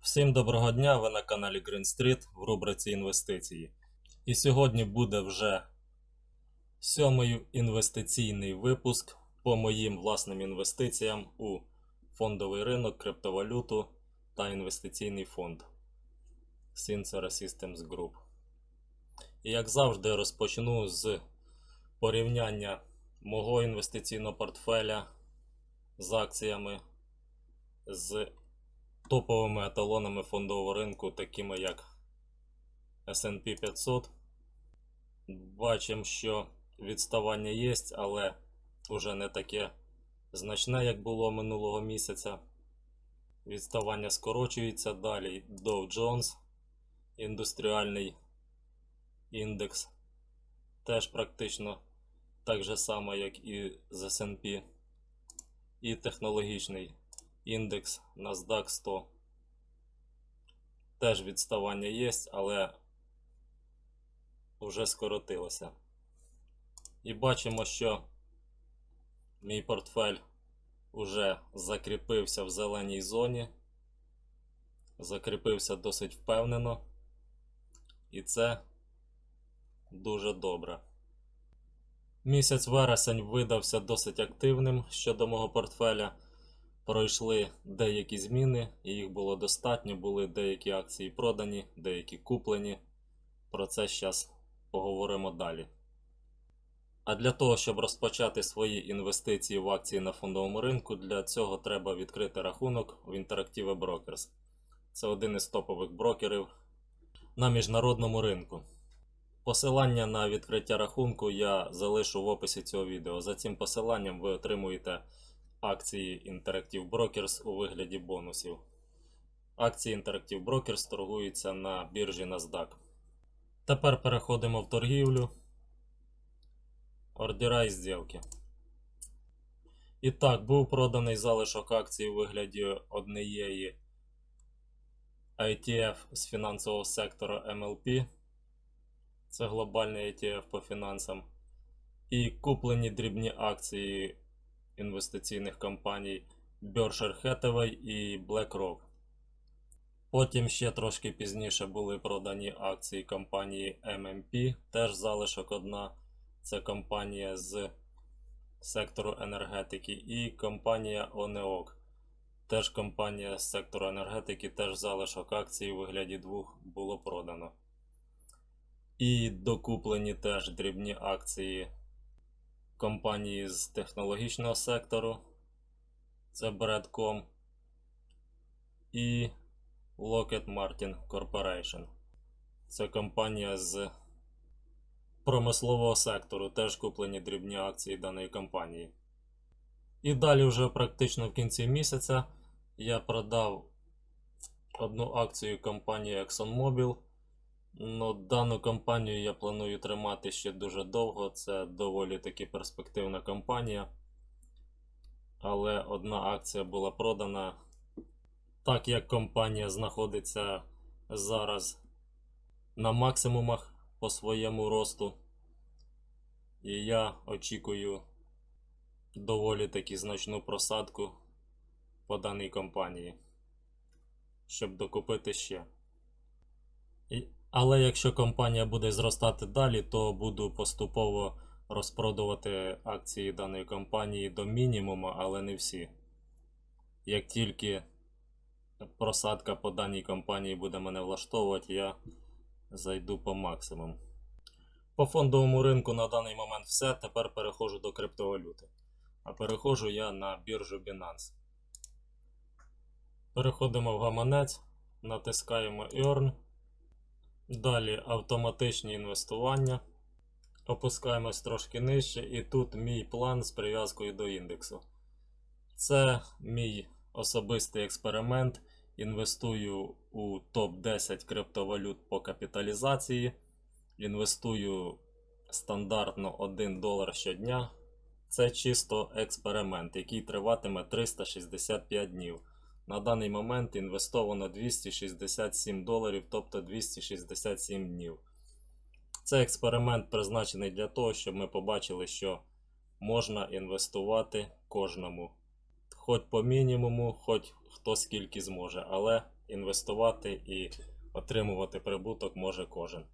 Всім доброго дня! Ви на каналі Green Street в рубриці інвестиції. І сьогодні буде вже сьомий інвестиційний випуск по моїм власним інвестиціям у фондовий ринок, криптовалюту та інвестиційний фонд Sincera Systems Group. І як завжди, розпочну з порівняння мого інвестиційного портфеля з акціями з топовими еталонами фондового ринку, такими як SP 500. Бачимо, що відставання є, але вже не таке значне, як було минулого місяця. Відставання скорочується далі. Dow Jones, індустріальний індекс, теж практично так же само, як і з SP. І технологічний індекс NASDAQ 100. Теж відставання є, але вже скоротилося. І бачимо, що мій портфель вже закріпився в зеленій зоні. Закріпився досить впевнено. І це дуже добре. Місяць вересень видався досить активним щодо мого портфеля пройшли деякі зміни, і їх було достатньо. Були деякі акції продані, деякі куплені. Про це зараз поговоримо далі. А для того, щоб розпочати свої інвестиції в акції на фондовому ринку, для цього треба відкрити рахунок в Interactive Brokers. Це один із топових брокерів на міжнародному ринку. Посилання на відкриття рахунку я залишу в описі цього відео. За цим посиланням ви отримуєте акції Interactive Brokers у вигляді бонусів. Акції Interactive Brokers торгуються на біржі NASDAQ. Тепер переходимо в торгівлю. Ордера і зділки. І так, був проданий залишок акцій у вигляді однієї ITF з фінансового сектора MLP. Це глобальний ETF по фінансам. І куплені дрібні акції інвестиційних компаній Berkshire Hathaway і BlackRock. Потім ще трошки пізніше були продані акції компанії MMP, теж залишок одна. Це компанія з сектору енергетики, і компанія ONEOK. Теж компанія з сектору енергетики, теж залишок акцій у вигляді двох було продано. І докуплені теж дрібні акції компанії з технологічного сектору. Це Bradcom і Lockheed Martin Corporation. Це компанія з промислового сектору. Теж куплені дрібні акції даної компанії. І далі, вже практично в кінці місяця, я продав одну акцію компанії ExxonMobil. Ну, дану компанію я планую тримати ще дуже довго. Це доволі таки перспективна компанія. Але одна акція була продана. Так як компанія знаходиться зараз на максимумах по своєму росту. І я очікую доволі таки значну просадку по даній компанії, щоб докупити ще. І але якщо компанія буде зростати далі, то буду поступово розпродувати акції даної компанії до мінімуму, але не всі. Як тільки просадка по даній компанії буде мене влаштовувати, я зайду по максимуму. По фондовому ринку на даний момент все. Тепер переходжу до криптовалюти. А переходжу я на біржу Binance. Переходимо в гаманець, натискаємо Earn. Далі автоматичні інвестування. Опускаємось трошки нижче, і тут мій план з прив'язкою до індексу. Це мій особистий експеримент. Інвестую у топ-10 криптовалют по капіталізації. Інвестую стандартно 1 долар щодня. Це чисто експеримент, який триватиме 365 днів. На даний момент інвестовано 267 доларів, тобто 267 днів. Це експеримент призначений для того, щоб ми побачили, що можна інвестувати кожному. Хоч по мінімуму, хоч хто скільки зможе, але інвестувати і отримувати прибуток може кожен.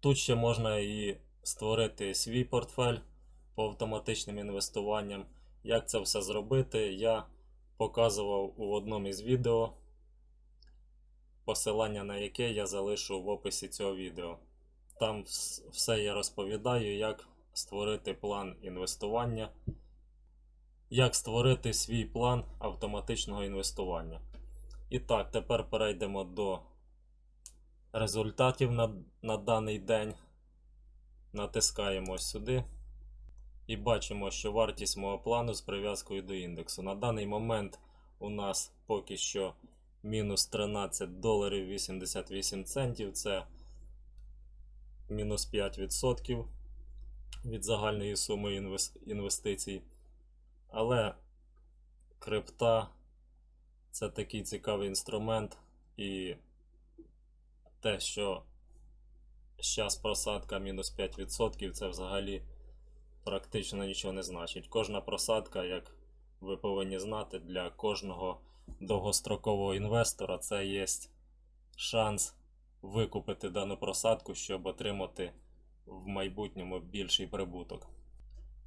Тут ще можна і створити свій портфель по автоматичним інвестуванням. Як це все зробити, я показував у одному із відео, посилання на яке я залишу в описі цього відео. Там все я розповідаю, як створити план інвестування, як створити свій план автоматичного інвестування. І так, тепер перейдемо до результатів на, на даний день. Натискаємо сюди і бачимо, що вартість мого плану з прив'язкою до індексу. На даний момент у нас поки що мінус 13 доларів 88 центів. Це мінус 5% від загальної суми інвестицій. Але крипта це такий цікавий інструмент, і те, що зараз просадка мінус 5%, це взагалі практично нічого не значить. Кожна просадка, як ви повинні знати, для кожного довгострокового інвестора це є шанс викупити дану просадку, щоб отримати в майбутньому більший прибуток.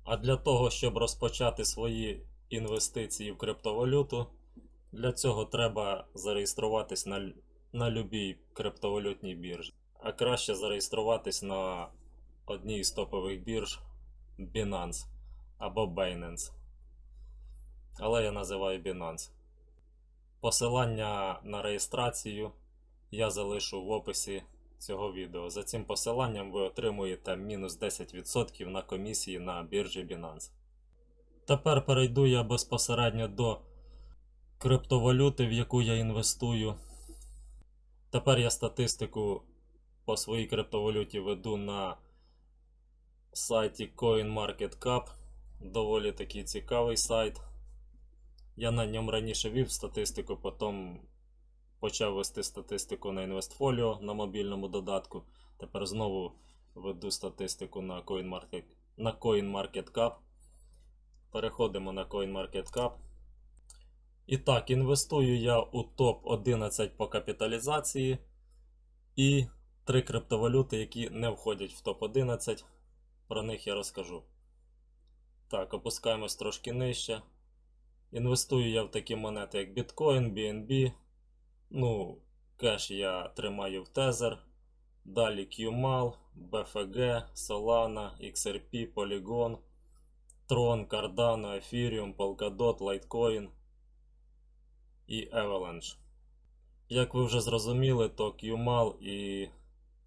А для того, щоб розпочати свої інвестиції в криптовалюту, для цього треба зареєструватись на, на любій криптовалютній біржі. А краще зареєструватись на одній з топових бірж Binance або Binance. Але я називаю Binance. Посилання на реєстрацію я залишу в описі цього відео. За цим посиланням ви отримуєте мінус 10% на комісії на біржі Binance. Тепер перейду я безпосередньо до криптовалюти, в яку я інвестую. Тепер я статистику по своїй криптовалюті веду на сайті CoinMarketCap. Доволі такий цікавий сайт. Я на ньому раніше вів статистику, потім почав вести статистику на Investfolio на мобільному додатку. Тепер знову веду статистику на CoinMarket, на CoinMarketCap. Переходимо на CoinMarketCap. І так, інвестую я у топ-11 по капіталізації і три криптовалюти, які не входять в топ-11. Про них я розкажу. Так, опускаємось трошки нижче. Інвестую я в такі монети, як Bitcoin, BNB. Ну, кеш я тримаю в Tether. Далі QMAL, BFG, Solana, XRP, Polygon, Tron, Cardano, Ethereum, Polkadot, Litecoin і Avalanche. Як ви вже зрозуміли, то QMAL і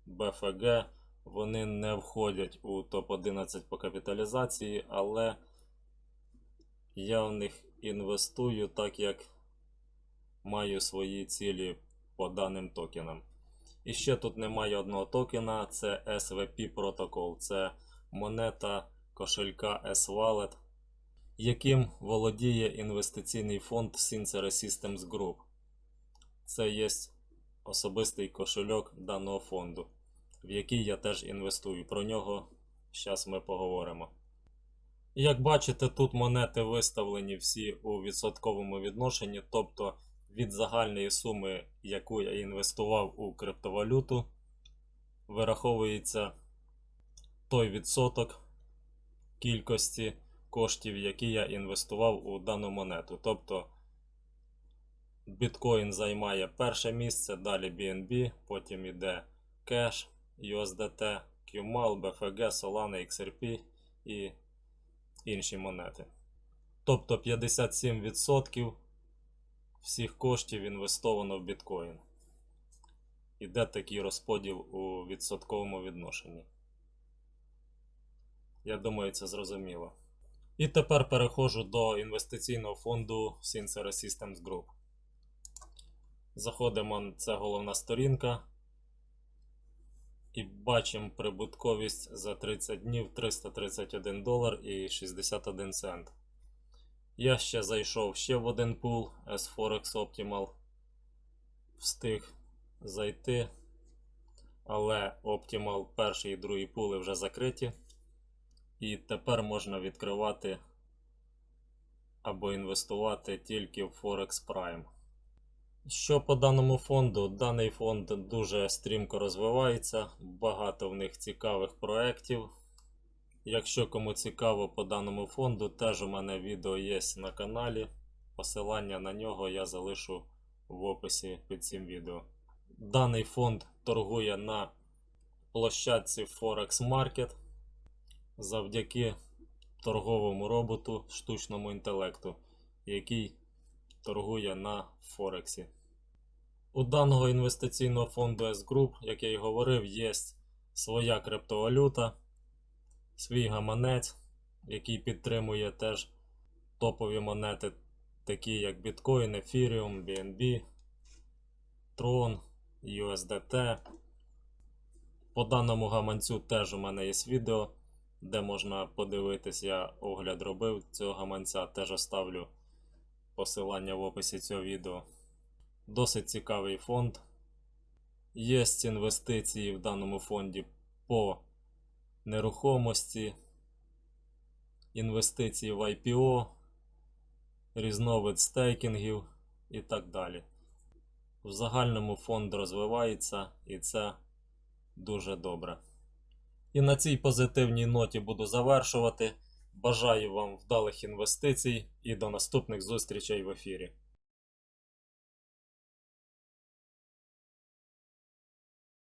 BFG вони не входять у топ-11 по капіталізації, але я в них інвестую так, як маю свої цілі по даним токенам. І ще тут немає одного токена, це SVP протокол. Це монета кошелька S-Wallet, яким володіє інвестиційний фонд Sincere Systems Group. Це є особистий кошельок даного фонду, в який я теж інвестую. Про нього зараз ми поговоримо. Як бачите, тут монети виставлені всі у відсотковому відношенні, тобто від загальної суми, яку я інвестував у криптовалюту, вираховується той відсоток кількості коштів, які я інвестував у дану монету. Тобто біткоін займає перше місце, далі BNB, потім іде кеш, USDT, QMAL, BFG, Solana, XRP і інші монети. Тобто 57% всіх коштів інвестовано в біткоін. Іде такий розподіл у відсотковому відношенні. Я думаю, це зрозуміло. І тепер переходжу до інвестиційного фонду Sincere Systems Group. Заходимо, це головна сторінка. І бачимо прибутковість за 30 днів 331 долар і 61 цент. Я ще зайшов ще в один пул S-Forex Optimal. Встиг зайти. Але Optimal перший і другий пули вже закриті. І тепер можна відкривати або інвестувати тільки в Forex Prime. Що по даному фонду? Даний фонд дуже стрімко розвивається, багато в них цікавих проєктів. Якщо кому цікаво по даному фонду, теж у мене відео є на каналі. Посилання на нього я залишу в описі під цим відео. Даний фонд торгує на площадці Forex Market завдяки торговому роботу штучному інтелекту, який торгує на Форексі. У даного інвестиційного фонду S-Group, як я і говорив, є своя криптовалюта, свій гаманець, який підтримує теж топові монети, такі як Bitcoin, Ethereum, BNB, Tron, USDT. По даному гаманцю теж у мене є відео, де можна подивитись, я огляд робив цього гаманця, теж оставлю посилання в описі цього відео. Досить цікавий фонд. Є інвестиції в даному фонді по нерухомості, інвестиції в IPO, різновид стейкінгів і так далі. В загальному фонд розвивається і це дуже добре. І на цій позитивній ноті буду завершувати. Бажаю вам вдалих інвестицій і до наступних зустрічей в ефірі.